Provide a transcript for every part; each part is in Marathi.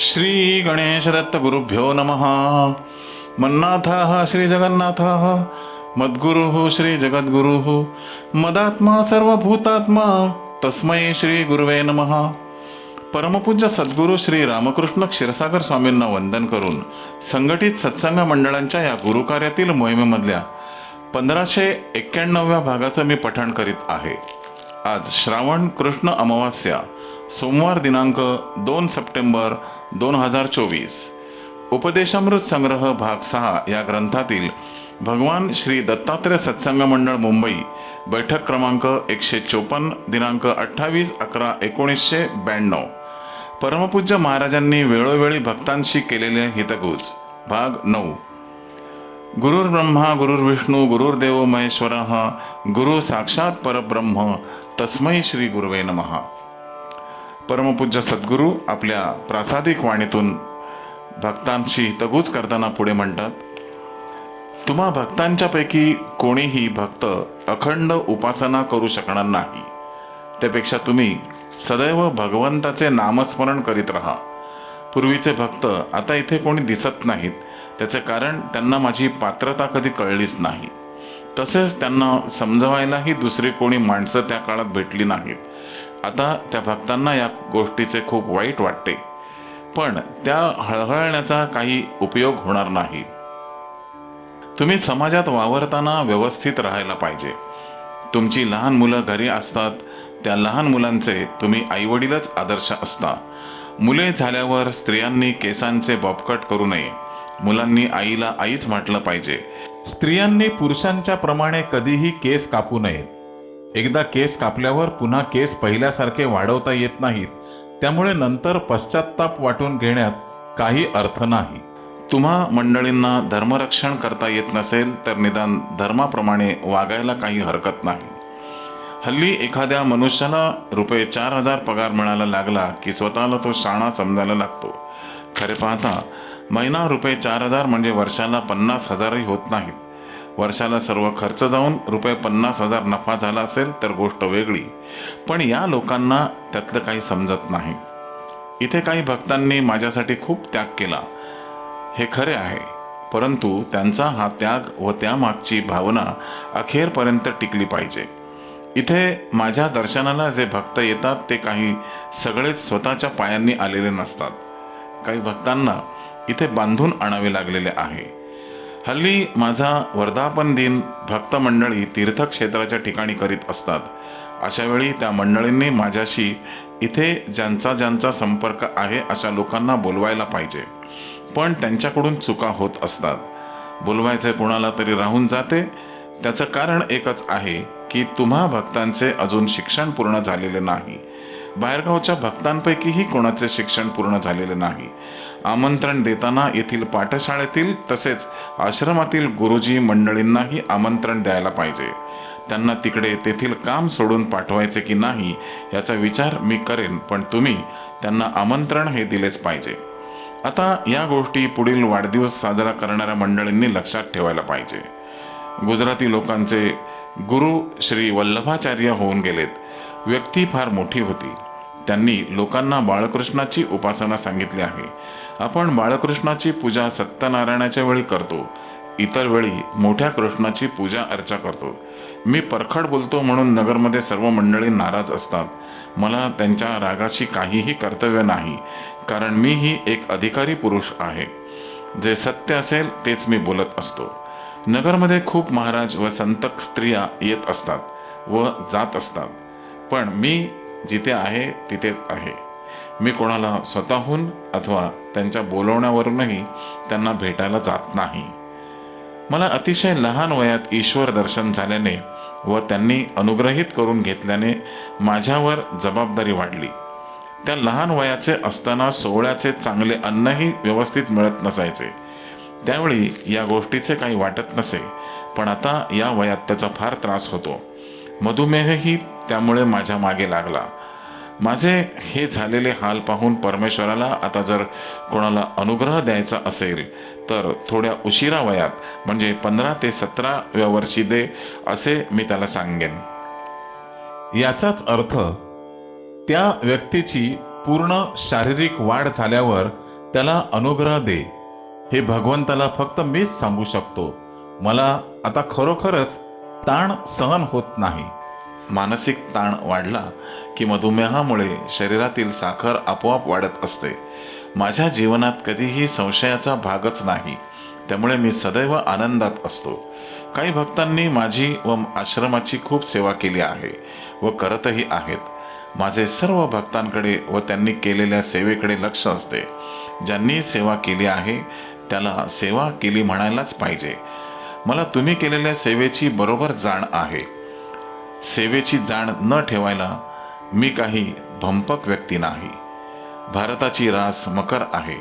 श्री गणेशदत्त गुरुभ्यो नमः। मन्नाथः श्री जगन्नाथः मद्गुरुः श्री जगद्गुरुः मदात्मा सर्वभूतात्मा तस्मै श्री गुरुवे नमः। परमपूज्य सद्गुरू श्री रामकृष्ण क्षीरसागर स्वामींना वंदन करून संघटित सत्संग मंडळांच्या या गुरुकार्यातील मोहिमेमधल्या पंधराशे एक्क्याण्णव्या भागाचं मी पठण करीत आहे. आज श्रावण कृष्ण अमावास्या सोमवार दिनांक दोन सप्टेंबर दोन हजार चोवीस. उपदेशामृत संग्रह भाग सहा या ग्रंथातील भगवान श्री दत्तात्रय सत्संग मंडळ मुंबई बैठक क्रमांक एकशे चोपन्न दिनांक अठ्ठावीस अकरा एकोणीसशे ब्याण्णव. परमपूज्य महाराजांनी वेळोवेळी भक्तांशी केलेले हितगुज. भाग नऊ. गुरुर्ब्रह्मा गुरुर्विष्णू गुरुर्देव महेश्वर गुरु साक्षात परब्रह्म तस्मै श्री गुरुवे नमः. परमपूज्य सद्गुरू आपल्या प्रासादिक वाणीतून भक्तांशी हितगुज करताना पुढे म्हणतात तुम्हा भक्तांच्यापैकी कोणीही भक्त अखंड उपासना करू शकणार नाही. त्यापेक्षा तुम्ही सदैव भगवंताचे नामस्मरण करीत राहा. पूर्वीचे भक्त आता इथे कोणी दिसत नाहीत. त्याचे कारण त्यांना माझी पात्रता कधी कळलीच नाही. तसेच त्यांना समजवायलाही दुसरी कोणी माणसं त्या काळात भेटली नाहीत. आता त्या भक्तांना या गोष्टीचे खूप वाईट वाटते. पण त्या हळहळण्याचा काही उपयोग होणार नाही. तुम्ही समाजात वावरताना व्यवस्थित राहायला पाहिजे. तुमची लहान मुलं घरी असतात त्या लहान मुलांचे तुम्ही आईवडीलच आदर्श असता. मुले झाल्यावर स्त्रियांनी केसांचे बॉबकट करू नये. मुलांनी आईला आईच म्हटलं पाहिजे. स्त्रियांनी पुरुषांच्या प्रमाणे कधीही केस कापू नयेत. एकदा केस कापल्यावर पुन्हा केस पहिल्यासारखे वाढवता येत नाहीत. त्यामुळे नंतर पश्चाताप वाटून घेण्यात काही अर्थ नाही. तुम्हा मंडळींना धर्मरक्षण करता येत नसेल तर निदान धर्माप्रमाणे वागायला काही हरकत नाही. हल्ली एखाद्या मनुष्याला रुपये चार हजार पगार मिळायला लागला की स्वतःला तो शाणा समजायला लागतो. खरे पाहता महिना रुपये चार हजार म्हणजे वर्षाला पन्नास हजारही होत नाहीत. वर्षाला सर्व खर्च जाऊन रुपये पन्नास हजार नफा झाला असेल तर गोष्ट वेगळी. पण या लोकांना त्यातलं काही समजत नाही. इथे काही भक्तांनी माझ्यासाठी खूप त्याग केला. हे खरे आहे. परंतु त्यांचा हा त्याग व त्यामागची भावना अखेरपर्यंत टिकली पाहिजे. इथे माझ्या दर्शनाला जे भक्त येतात ते काही सगळेच स्वतःच्या पायांनी आलेले नसतात. काही भक्तांना इथे बांधून आणावे लागलेले आहे. हल्ली माझा वर्धापन दिन भक्त मंडळी तीर्थक्षेत्राच्या ठिकाणी करीत असतात. अशावेळी त्या मंडळींनी माझ्याशी इथे ज्यांचा ज्यांचा संपर्क आहे अशा लोकांना बोलवायला पाहिजे. पण त्यांच्याकडून चुका होत असतात. बोलवायचे कोणाला तरी राहून जाते. त्याचं कारण एकच आहे की तुम्हा भक्तांचे अजून शिक्षण पूर्ण झालेले नाही. बाहेरगावच्या भक्तांपैकीही कोणाचे शिक्षण पूर्ण झालेले नाही. आमंत्रण देताना येथील पाठशाळेतील तसेच आश्रमातील गुरुजी मंडळींनाही आमंत्रण द्यायला पाहिजे. त्यांना तिकडे तेथील काम सोडून पाठवायचे की नाही याचा विचार मी करेन पण तुम्ही त्यांना आमंत्रण हे दिलेच पाहिजे. आता या गोष्टी पुढील वाढदिवस साजरा करणाऱ्या मंडळींनी लक्षात ठेवायला पाहिजे. गुजराती लोकांचे गुरु श्री वल्लभाचार्य होऊन गेलेत. व्यक्ती फार मोठी होती. त्यांनी लोकांना बाळकृष्णाची उपासना सांगितली आहे. आपण बाळकृष्णाची पूजा सत्यनारायणाच्या वेळी करतो. इतर वेळी मोठ्या कृष्णाची पूजा अर्चा करतो. मी परखड बोलतो म्हणून नगरमध्ये सर्व मंडळी नाराज असतात. मला त्यांच्या रागाशी काहीही कर्तव्य नाही कारण मीही एक अधिकारी पुरुष आहे. जे सत्य असेल तेच मी बोलत असतो. नगरमध्ये खूप महाराज व संतक स्त्रिया येत असतात व जात असतात. पण मी जिथे आहे तिथेच आहे. मी कोणाला स्वतःहून अथवा त्यांच्या बोलवण्यावरूनही त्यांना भेटायला जात नाही. मला अतिशय लहान वयात ईश्वर दर्शन झाल्याने व त्यांनी अनुग्रहित करून घेतल्याने माझ्यावर जबाबदारी वाढली. त्या लहान वयाचे असताना सोहळ्याचे चांगले अन्नही व्यवस्थित मिळत नसायचे. त्यावेळी या गोष्टीचे काही वाटत नसे पण आता या वयात त्याचा फार त्रास होतो. मधुमेहही त्यामुळे माझ्या मागे लागला. माझे हे झालेले हाल पाहून परमेश्वराला आता जर कोणाला अनुग्रह द्यायचा असेल तर थोड्या उशिरा वयात म्हणजे पंधरा ते सतराव्या वर्षी दे असे मी त्याला सांगेन. याचाच अर्थ त्या व्यक्तीची पूर्ण शारीरिक वाढ झाल्यावर त्याला अनुग्रह दे. हे भगवंताला फक्त मीच सांगू शकतो. मला आता खरोखरच ताण सहन होत नाही. मानसिक ताण वाढला की मधुमेहामुळे शरीरातील साखर आपोआप वाढत असते. माझ्या जीवनात कधीही संशयाचा भागच नाही. त्यामुळे मी सदैव आनंदात असतो. काही भक्तांनी माझी व आश्रमाची खूप सेवा केली आहे व करतही आहेत. माझे सर्व भक्तांकडे व त्यांनी केलेल्या सेवेकडे लक्ष असते. ज्यांनी सेवा केली आहे त्याला सेवा केली म्हणायलाच पाहिजे. मला तुम्ही केलेल्या सेवेची बरोबर जाण आहे. सेवेची जाण न ठेवायला मी काही भंपक व्यक्ती नाही. भारताची रास मकर आहे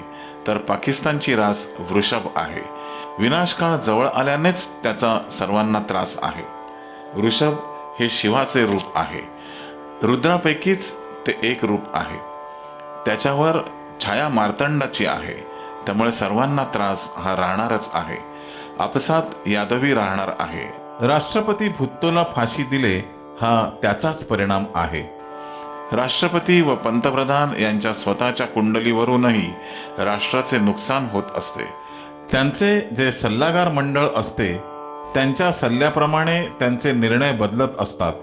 तर पाकिस्तानची रास वृषभ आहे. विनाशकाळ जवळ आल्यानेच त्याचा सर्वांना त्रास आहे. वृषभ हे शिवाचे रूप आहे. रुद्रापैकीच ते एक रूप आहे. त्याच्यावर छाया मार्तंडाची आहे. त्यामुळे सर्वांना त्रास हा राहणारच आहे. आपसात यादवी राहणार आहे. राष्ट्रपती भुत्तोला फाशी दिले हा त्याचाच परिणाम आहे. राष्ट्रपती व पंतप्रधान यांच्या स्वतःच्या कुंडलीवरूनही राष्ट्राचे नुकसान होत असते. त्यांचे जे सल्लागार मंडळ असते त्यांच्या सल्ल्याप्रमाणे त्यांचे निर्णय बदलत असतात.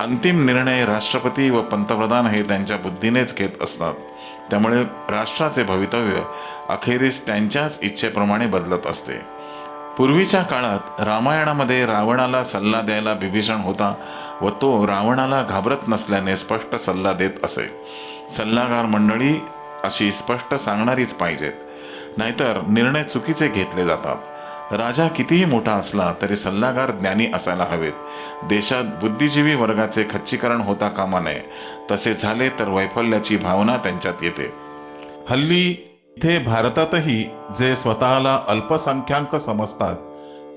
अंतिम निर्णय राष्ट्रपती व पंतप्रधान हे त्यांच्या बुद्धीनेच घेत असतात. त्यामुळे राष्ट्राचे भवितव्य अखेरीस त्यांच्याच इच्छेप्रमाणे बदलत असते. पूर्वीच्या काळात रामायणामध्ये रावणाला सल्ला द्यायला बिभीषण होता व तो रावणाला घाबरत नसल्याने स्पष्ट सल्ला देत असे. सल्लागार मंडळी अशी स्पष्ट सांगणारीच पाहिजेत. नाहीतर निर्णय चुकीचे घेतले जातात. राजा कितीही मोठा असला तरी सल्लागार ज्ञानी असायला हवेत. देशात बुद्धिजीवी वर्गाचे खच्चीकरण होता कामा नये. तसे झाले तर वैफल्याची भावना त्यांच्यात येते. हल्ली इथे भारतातही जे स्वतःला अल्पसंख्याक समजतात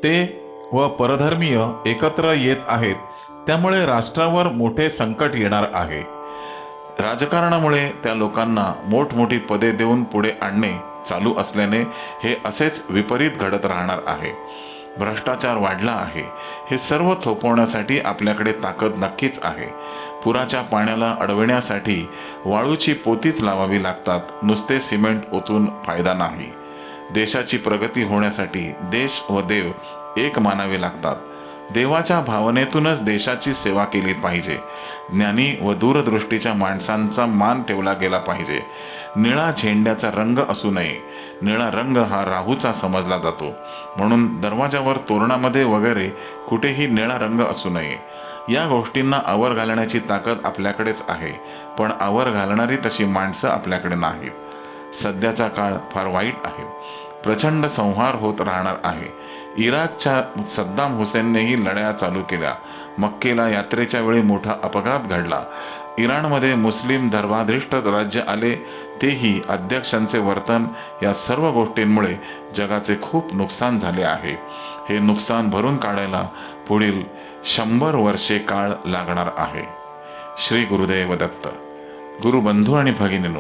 ते व परधर्मीय एकत्र येत आहेत त्यामुळे राष्ट्रावर मोठे संकट येणार आहे. राजकारणामुळे त्या लोकांना मोठमोठी पदे देऊन पुढे आणणे चालू असल्याने हे असेच विपरीत घडत राहणार आहे. भ्रष्टाचार वाढला आहे. हे सर्व थोपवण्यासाठी आपल्याकडे ताकद नक्कीच आहे. पुराच्या पाण्याला अडविण्यासाठी वाळूची पोतीच लावावी लागतात. नुसते सिमेंट ओतून फायदा नाही. देशाची प्रगती होण्यासाठी देश व देव एक मानावे लागतात. देवाच्या भावनेतूनच देशाची सेवा केली पाहिजे. ज्ञानी व दूरदृष्टीच्या माणसांचा मान ठेवला गेला पाहिजे. निळा झेंड्याचा रंग असू नये. निळा रंग हा राहूचा समजला जातो. म्हणून दरवाजावर तोरणामध्ये वगैरे कुठेही निळा रंग असू नये. या गोष्टींना आवर घालण्याची ताकद आपल्याकडेच आहे पण आवर घालणारी तशी माणसं आपल्याकडे नाहीत. सध्याचा काळ फार वाईट आहे. प्रचंड संहार होत राहणार आहे. इराकच्या सद्दाम हुसेननेही लढ्या चालू केल्या. मक्केला यात्रेच्या वेळी मोठा अपघात घडला. इराणमध्ये मुस्लिम धर्माधिष्ठ राज्य आले तेही अध्यक्षांचे वर्तन या सर्व गोष्टींमुळे जगाचे खूप नुकसान झाले आहे. हे नुकसान भरून काढायला पुढील शंभर वर्षे काळ लागणार आहे. श्री गुरुदेव दत्त. गुरुबंधू आणि भगिनीनो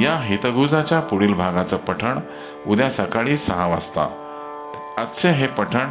या हितगुजाच्या पुढील भागाचं पठण उद्या सकाळी सहा वाजता. आजचे हे पठण